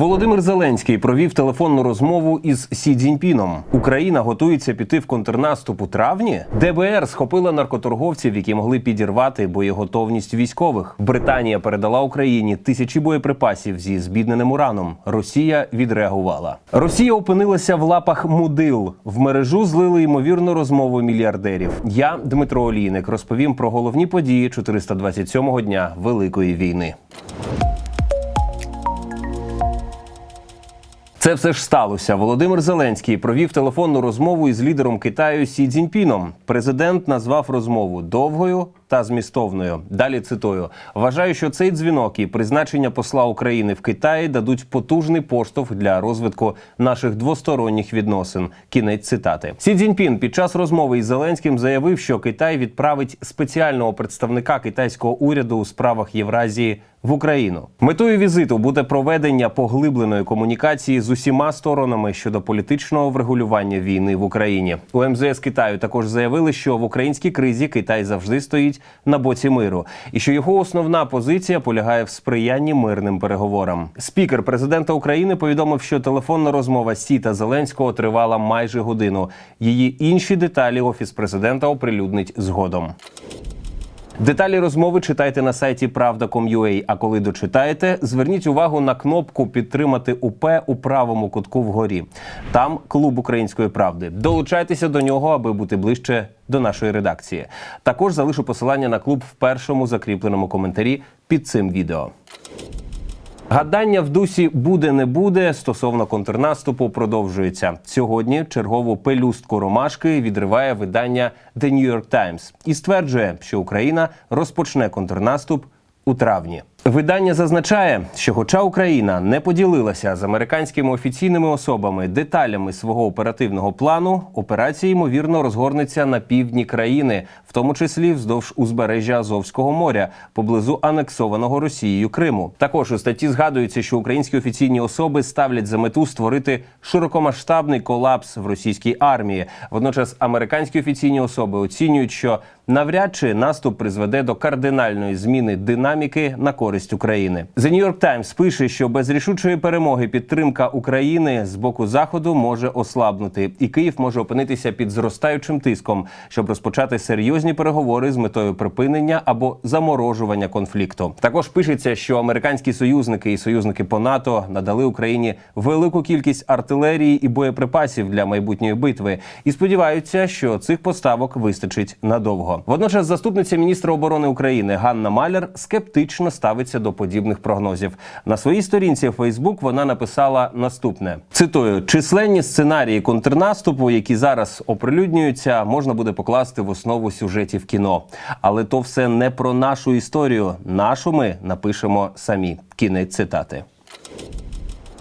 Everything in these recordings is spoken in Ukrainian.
Володимир Зеленський провів телефонну розмову із Сі Цзіньпіном. Україна готується піти в контрнаступ у травні. ДБР схопила наркоторговців, які могли підірвати боєготовність військових. Британія передала Україні тисячі боєприпасів зі збідненим ураном. Росія відреагувала. Росія опинилася в лапах мудил. В мережу злили ймовірну розмову мільярдерів. Я, Дмитро Олійник, розповім про головні події 427-го дня Великої війни. Це все ж сталося. Володимир Зеленський провів телефонну розмову із лідером Китаю Сі Цзіньпіном. Президент назвав розмову довгою та змістовною. Далі цитую: вважаю, що цей дзвінок і призначення посла України в Китаї дадуть потужний поштовх для розвитку наших двосторонніх відносин. Кінець цитати. Сі Цзіньпін під час розмови із Зеленським заявив, що Китай відправить спеціального представника китайського уряду у справах Євразії в Україну. Метою візиту буде проведення поглибленої комунікації з усіма сторонами щодо політичного врегулювання війни в Україні. У МЗС Китаю також заявили, що в українській кризі Китай завжди стоїть на боці миру, і що його основна позиція полягає в сприянні мирним переговорам. Спікер президента України повідомив, що телефонна розмова Сі та Зеленського тривала майже годину. Її інші деталі офіс президента оприлюднить згодом. Деталі розмови читайте на сайті Правда.com.ua, А коли дочитаєте, зверніть увагу на кнопку Підтримати УП у правому кутку вгорі. Там клуб української правди. Долучайтеся до нього, аби бути ближче до нашої редакції. Також залишу посилання на клуб в першому закріпленому коментарі під цим відео. Гадання в дусі буде не буде стосовно контрнаступу продовжується сьогодні. Чергову пелюстку ромашки відриває видання The New York Times і стверджує, що Україна розпочне контрнаступ у травні. Видання зазначає, що, хоча Україна не поділилася з американськими офіційними особами деталями свого оперативного плану, операція ймовірно розгорнеться на півдні країни, в тому числі вздовж узбережжя Азовського моря, поблизу анексованого Росією Криму. Також у статті згадується, що українські офіційні особи ставлять за мету створити широкомасштабний колапс в російській армії. Водночас американські офіційні особи оцінюють, що навряд чи наступ призведе до кардинальної зміни динаміки на користь України. The New York Times пише, що без рішучої перемоги підтримка України з боку заходу може ослабнути, і Київ може опинитися під зростаючим тиском, щоб розпочати серйозні переговори з метою припинення або заморожування конфлікту. Також пишеться, що американські союзники і союзники по НАТО надали Україні велику кількість артилерії і боєприпасів для майбутньої битви, і сподіваються, що цих поставок вистачить надовго. Водночас, заступниця міністра оборони України Ганна Маляр скептично ставиться до подібних прогнозів. На своїй сторінці в Фейсбук вона написала наступне: цитую: численні сценарії контрнаступу, які зараз оприлюднюються, можна буде покласти в основу сюжетів кіно. Але то все не про нашу історію. Нашу ми напишемо самі. Кінець цитати.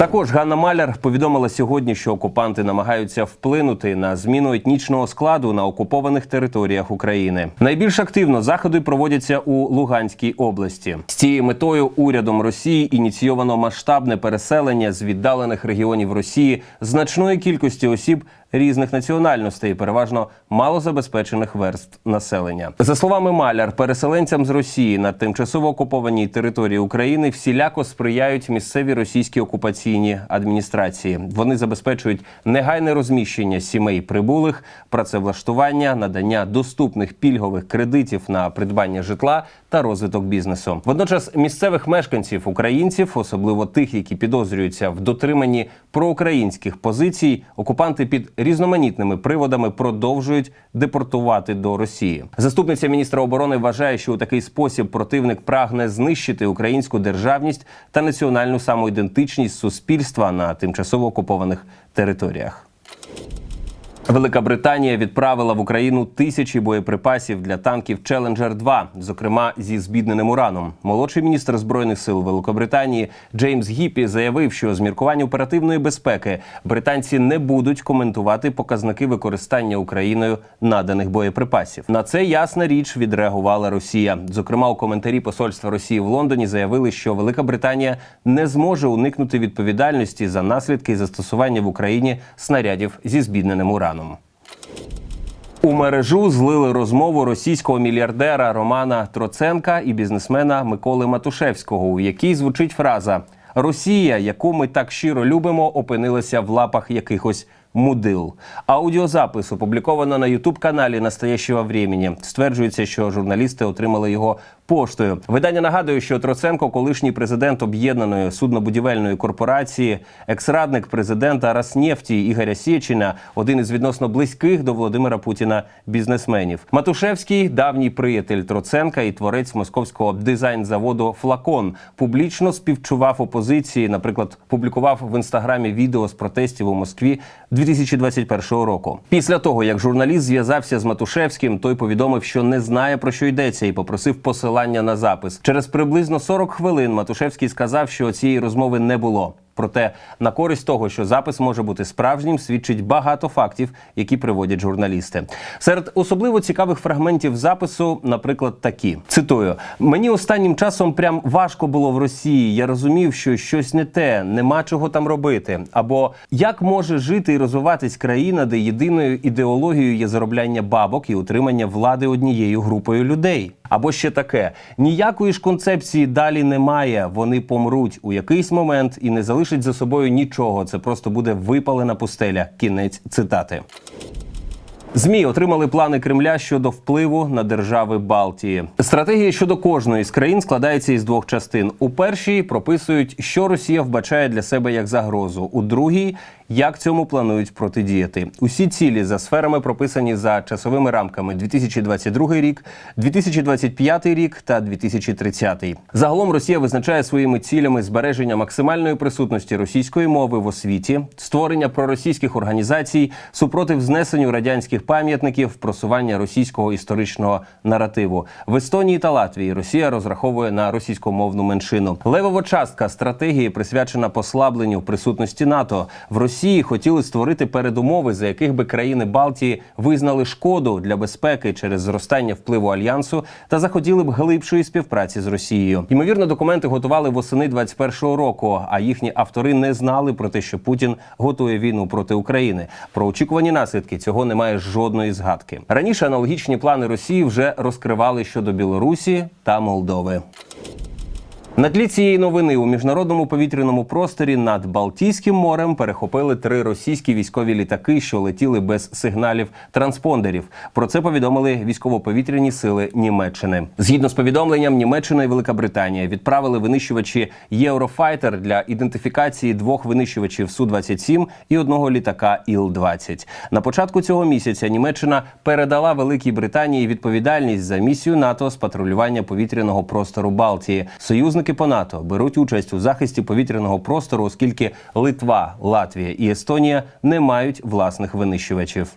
Також Ганна Маляр повідомила сьогодні, що окупанти намагаються вплинути на зміну етнічного складу на окупованих територіях України. Найбільш активно заходи проводяться у Луганській області. З цією метою урядом Росії ініційовано масштабне переселення з віддалених регіонів Росії значної кількості осіб різних національностей, переважно малозабезпечених верств населення. За словами Маляр, переселенцям з Росії на тимчасово окупованій території України всіляко сприяють місцеві російські окупаційні адміністрації. Вони забезпечують негайне розміщення сімей прибулих, працевлаштування, надання доступних пільгових кредитів на придбання житла та розвиток бізнесу. Водночас місцевих мешканців українців, особливо тих, які підозрюються в дотриманні проукраїнських позицій, окупанти під різноманітними приводами продовжують депортувати до Росії. Заступниця міністра оборони вважає, що у такий спосіб противник прагне знищити українську державність та національну самоідентичність суспільства на тимчасово окупованих територіях. Велика Британія відправила в Україну тисячі боєприпасів для танків Challenger 2 зокрема зі збідненим ураном. Молодший міністр збройних сил Великобританії Джеймс Гіппі заявив, що з міркувань оперативної безпеки британці не будуть коментувати показники використання Україною наданих боєприпасів. На це ясна річ відреагувала Росія. Зокрема, у коментарі посольства Росії в Лондоні заявили, що Велика Британія не зможе уникнути відповідальності за наслідки застосування в Україні снарядів зі збідненим ураном. У мережу злили розмову російського мільярдера Романа Троценка і бізнесмена Миколи Матушевського, у якій звучить фраза Росія, яку ми так щиро любимо, опинилася в лапах якихось мудил. Аудіозапис опубліковано на Ютуб-каналі Настоящего времени. Стверджується, що журналісти отримали його поштою. Видання нагадує, що Троценко, колишній президент об'єднаної суднобудівельної корпорації, екс-радник президента Роснефті Ігоря Сєчина, один із відносно близьких до Володимира Путіна бізнесменів. Матушевський, давній приятель Троценка і творець московського дизайн-заводу Флакон, публічно співчував опозиції. Наприклад, публікував в інстаграмі відео з протестів у Москві 2021 року. Після того, як журналіст зв'язався з Матушевським, той повідомив, що не знає про що йдеться, і попросив посилання на запис. Через приблизно 40 хвилин Матушевський сказав, що цієї розмови не було. Проте на користь того, що запис може бути справжнім, свідчить багато фактів, які приводять журналісти. Серед особливо цікавих фрагментів запису, наприклад, такі цитую: мені останнім часом прям важко було в Росії. Я розумів, що щось не те, нема чого там робити. Або як може жити і розвиватись країна, де єдиною ідеологією є заробляння бабок і утримання влади однією групою людей. Або ще таке: ніякої ж концепції далі немає. Вони помруть у якийсь момент і не залишать за собою нічого. Це просто буде випалена пустеля. Кінець цитати. ЗМІ отримали плани Кремля щодо впливу на держави Балтії. Стратегія щодо кожної з країн складається із двох частин. У першій прописують, що Росія вбачає для себе як загрозу. У другій як цьому планують протидіяти. Усі цілі за сферами прописані за часовими рамками 2022 рік, 2025 рік та 2030. Загалом Росія визначає своїми цілями збереження максимальної присутності російської мови в освіті, створення проросійських організацій, супротив знесенню радянських пам'ятників, просування російського історичного наративу в Естонії та Латвії. Росія розраховує на російськомовну меншину. Левова частка стратегії присвячена послабленню присутності НАТО в Росії. Росії хотіли створити передумови, за яких би країни Балтії визнали шкоду для безпеки через зростання впливу альянсу та захотіли б глибшої співпраці з Росією. Ймовірно, документи готували восени 21-го року, а їхні автори не знали про те, що Путін готує війну проти України. Про очікувані наслідки цього немає жодної згадки. Раніше аналогічні плани Росії вже розкривали щодо Білорусі та Молдови. На тлі цієї новини у міжнародному повітряному просторі над Балтійським морем перехопили три російські військові літаки, що летіли без сигналів транспондерів. Про це повідомили військово-повітряні сили Німеччини. Згідно з повідомленням, Німеччина і Велика Британія відправили винищувачі Єврофайтер для ідентифікації двох винищувачів су 27 і одного літака Іл-20. На початку цього місяця Німеччина передала Великій Британії відповідальність за місію НАТО з патрулювання повітряного простору Балтії. Союзники по НАТО беруть участь у захисті повітряного простору, оскільки Литва, Латвія і Естонія не мають власних винищувачів.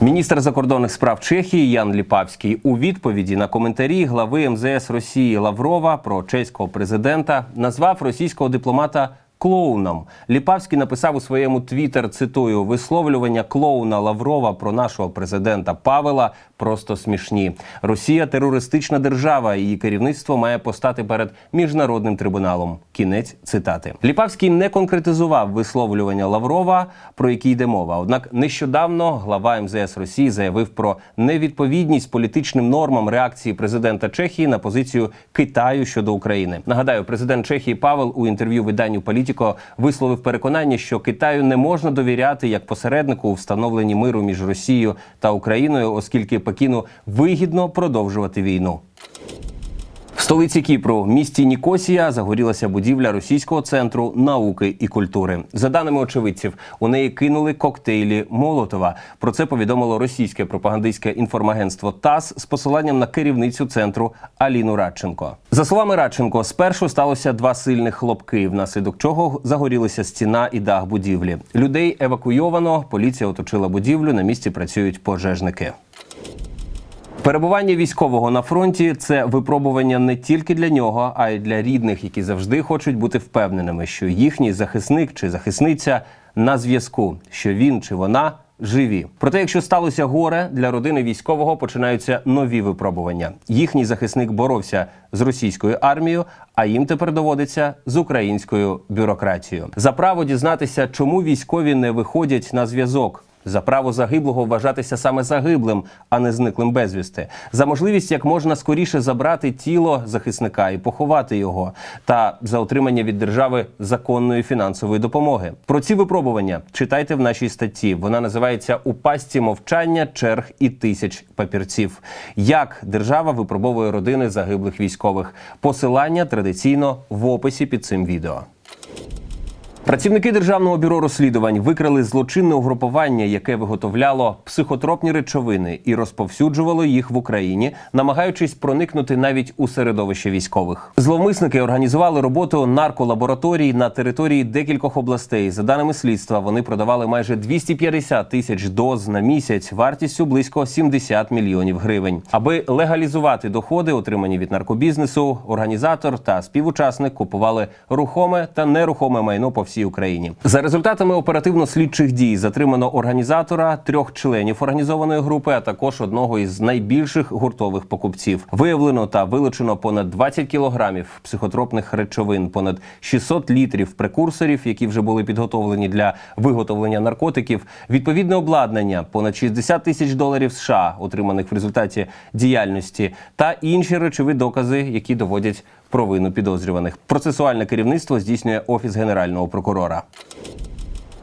Міністр закордонних справ Чехії Ян Ліпавський у відповіді на коментарі глави МЗС Росії Лаврова про чеського президента назвав російського дипломата. Клоуном Ліпавський написав у своєму твіттер, цитую висловлювання клоуна Лаврова про нашого президента Павела просто смішні. Росія терористична держава. Її керівництво має постати перед міжнародним трибуналом. Кінець цитати. Ліпавський не конкретизував висловлювання Лаврова, про які йде мова. Однак нещодавно глава МЗС Росії заявив про невідповідність політичним нормам реакції президента Чехії на позицію Китаю щодо України. Нагадаю, президент Чехії Павел у інтерв'ю виданню Політіко висловив переконання, що Китаю не можна довіряти як посереднику у встановленні миру між Росією та Україною, оскільки Пекіну вигідно продовжувати війну. В столиці Кіпру, місті Нікосія, загорілася будівля російського центру науки і культури. За даними очевидців, у неї кинули коктейлі Молотова. Про це повідомило російське пропагандистське інформагентство ТАСС з посиланням на керівницю центру Аліну Радченко. За словами Радченко, спершу сталося два сильних хлопки, внаслідок чого загорілися стіна і дах будівлі. Людей евакуйовано. Поліція оточила будівлю. На місці працюють пожежники. Перебування військового на фронті це випробування не тільки для нього, а й для рідних, які завжди хочуть бути впевненими, що їхній захисник чи захисниця на зв'язку, що він чи вона живі. Проте, якщо сталося горе для родини військового, починаються нові випробування. Їхній захисник боровся з російською армією, а їм тепер доводиться з українською бюрократією. За право дізнатися, чому військові не виходять на зв'язок. За право загиблого вважатися саме загиблим, а не зниклим безвісти, за можливість як можна скоріше забрати тіло захисника і поховати його, та за отримання від держави законної фінансової допомоги. Про ці випробування читайте в нашій статті. Вона називається У пастці мовчання, черг і тисяч папірців. Як держава випробовує родини загиблих військових? Посилання традиційно в описі під цим відео. Працівники державного бюро розслідувань викрили злочинне угрупування, яке виготовляло психотропні речовини і розповсюджувало їх в Україні, намагаючись проникнути навіть у середовище військових. Зловмисники організували роботу нарколабораторій на території декількох областей. За даними слідства, вони продавали майже 250 тисяч доз на місяць, вартістю близько 70 мільйонів гривень. Аби легалізувати доходи, отримані від наркобізнесу, організатор та співучасник купували рухоме та нерухоме майно по всій Україні. За результатами оперативно-слідчих дій затримано організатора, трьох членів організованої групи, а також одного із найбільших гуртових покупців. Виявлено та вилучено понад 20 кілограмів психотропних речовин, понад 600 літрів прекурсорів, які вже були підготовлені для виготовлення наркотиків, відповідне обладнання, понад 60 тисяч доларів США, отриманих в результаті діяльності, та інші речові докази, які доводять провину підозрюваних. Процесуальне керівництво здійснює офіс генерального прокурора.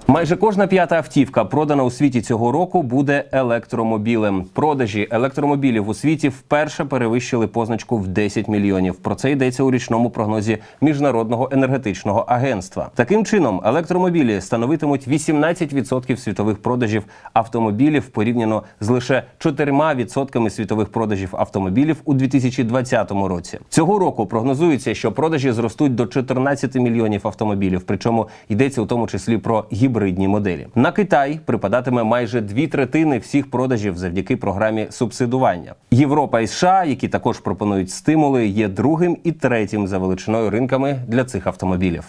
Майже кожна п'ята автівка, продана у світі цього року, буде електромобілем. Продажі електромобілів у світі вперше перевищили позначку в 10 мільйонів. Про це йдеться у річному прогнозі міжнародного енергетичного агентства. Таким чином, електромобілі становитимуть 18% світових продажів автомобілів порівняно з лише 4% світових продажів автомобілів у 2020 році. Цього року прогнозується, що продажі зростуть до 14 мільйонів автомобілів. Причому йдеться у тому числі про гібридні моделі. На Китай припадатиме майже дві третини всіх продажів завдяки програмі субсидування. Європа і США, які також пропонують стимули, є другим і третім за величиною ринками для цих автомобілів.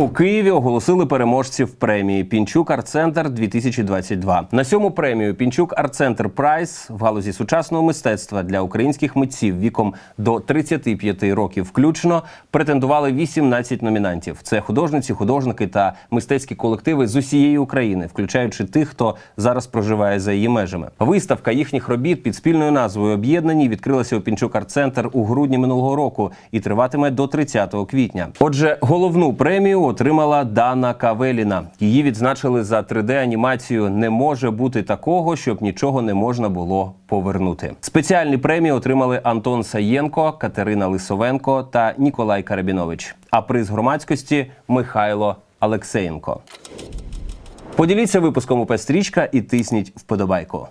У Києві оголосили переможців премії Пінчук Арт-Центр 2022. На сьому премію Пінчук Арт-Центр Прайс в галузі сучасного мистецтва для українських митців віком до 35 років включно претендували 18 номінантів. Це художниці, художники та мистецькі колективи з усієї України, включаючи тих, хто зараз проживає за її межами. Виставка їхніх робіт під спільною назвою Об'єднані відкрилася у Пінчук Арт-Центр у грудні минулого року і триватиме до 30 квітня. Отже, головну премію отримала Дана Кавеліна. Її відзначили за 3D-анімацію Не може бути такого, щоб нічого не можна було повернути. Спеціальні премії отримали Антон Саєнко, Катерина Лисовенко та Ніколай Карабінович. А приз громадськості Михайло Алексеєнко. Поділіться випуском у Пестрічка і тисніть вподобайку.